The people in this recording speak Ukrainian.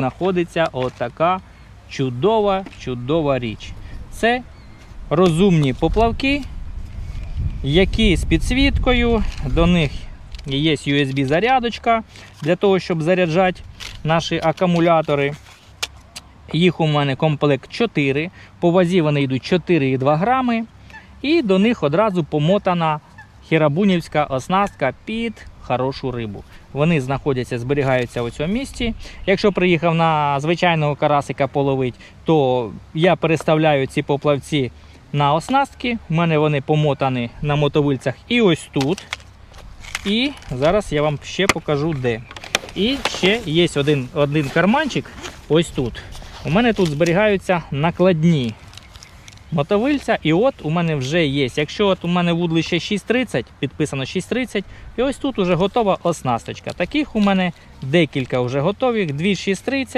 знаходиться отака чудова, чудова річ. Це розумні поплавки, які з підсвіткою, до них є USB-зарядочка для того, щоб заряджати наші акумулятори. Їх у мене комплект 4. По вазі вони йдуть 4,2 грами. І до них одразу помотана хірабунівська оснастка під хорошу рибу. Вони знаходяться, зберігаються у цьому місці. Якщо приїхав на звичайного карасика половить, то я переставляю ці поплавці на оснастки. У мене вони помотані на мотовильцях і ось тут. І зараз я вам ще покажу де. І ще є один, один карманчик ось тут. У мене тут зберігаються накладні мотовильця. І от у мене вже є. Якщо от у мене вудлище 6.30, підписано 6.30, і ось тут вже готова оснасточка. Таких у мене декілька вже готових, дві 6.30.